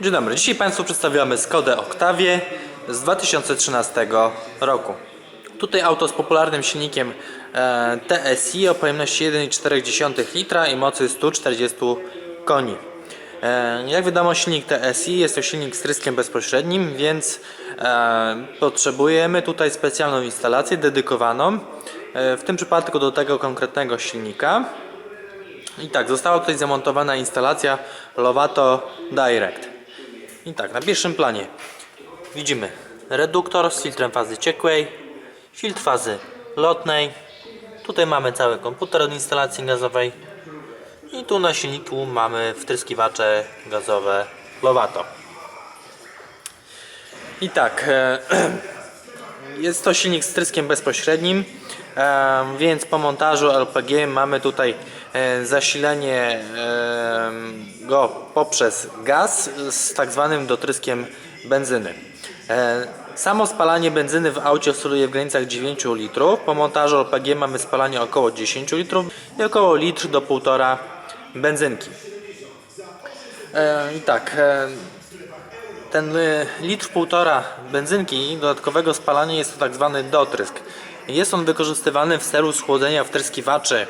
Dzień dobry, dzisiaj Państwu przedstawiamy Skodę Octavię z 2013 roku. Tutaj auto z popularnym silnikiem e, TSI o pojemności 1,4 litra i mocy 140 koni. E, jak wiadomo silnik TSI jest to silnik z tryskiem bezpośrednim, więc e, potrzebujemy tutaj specjalną instalację dedykowaną, w tym przypadku do tego konkretnego silnika. I tak, została tutaj zamontowana instalacja Lovato Direct. I tak, na pierwszym planie widzimy reduktor z filtrem fazy ciekłej, filtr fazy lotnej. Tutaj mamy cały komputer od instalacji gazowej. I tu na silniku mamy wtryskiwacze gazowe Lovato. I tak, e, jest to silnik z tryskiem bezpośrednim, więc po montażu LPG mamy tutaj e, zasilenie go poprzez gaz z tak zwanym dotryskiem benzyny. E, Samo spalanie benzyny w aucie oscyluje w granicach 9 litrów. Po montażu LPG mamy spalanie około 10 litrów i około litr do 1,5 benzynki. E, I tak, ten y, litr półtora benzynki dodatkowego spalania jest to tak zwany dotrysk. Jest on wykorzystywany w celu schłodzenia wtryskiwaczy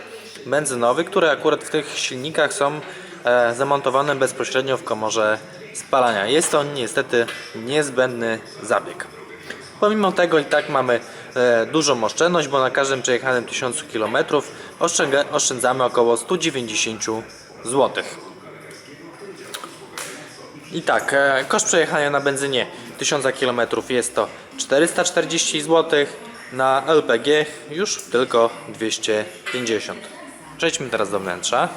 benzynowych, które akurat w tych silnikach są e, zamontowane bezpośrednio w komorze spalania. Jest to niestety niezbędny zabieg. Pomimo tego i tak mamy e, dużą oszczędność, bo na każdym przejechanym 1000 km oszczędzamy około 190 zł. I tak, e, koszt przejechania na benzynie 1000 km jest to 440 zł, na LPG już tylko 250. Przejdźmy teraz do wnętrza.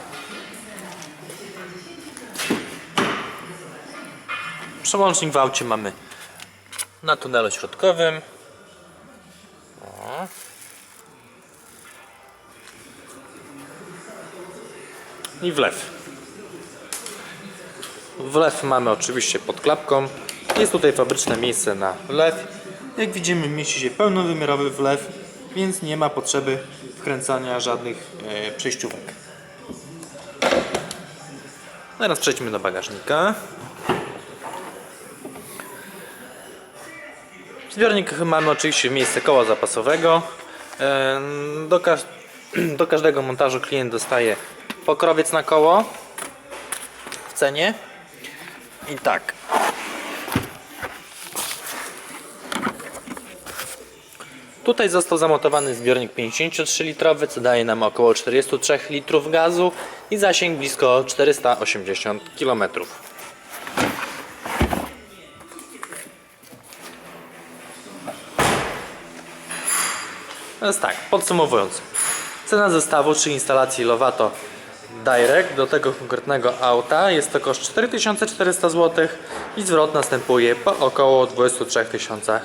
Przełącznik w aucie mamy na tunelu środkowym. I wlew. Wlew mamy oczywiście pod klapką. Jest tutaj fabryczne miejsce na wlew. Jak widzimy mieści się pełnowymiarowy wlew, więc nie ma potrzeby wkręcania żadnych e, przejściówek. Teraz przejdźmy do bagażnika. W zbiornik mamy oczywiście miejsce koła zapasowego. E, Do, każ do każdego montażu klient dostaje pokrowiec na koło w cenie. I tak. Tutaj został zamontowany zbiornik 53-litrowy, co daje nam około 43 litrów gazu i zasięg blisko 480 km. Teraz tak, podsumowując. Cena zestawu czy instalacji Lovato Direct do tego konkretnego auta jest to koszt 4400 zł i zwrot następuje po około 23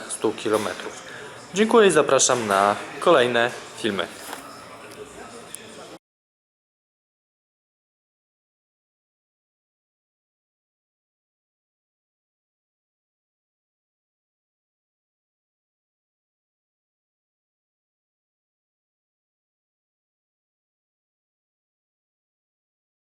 100 km. Dziękuję i zapraszam na kolejne filmy.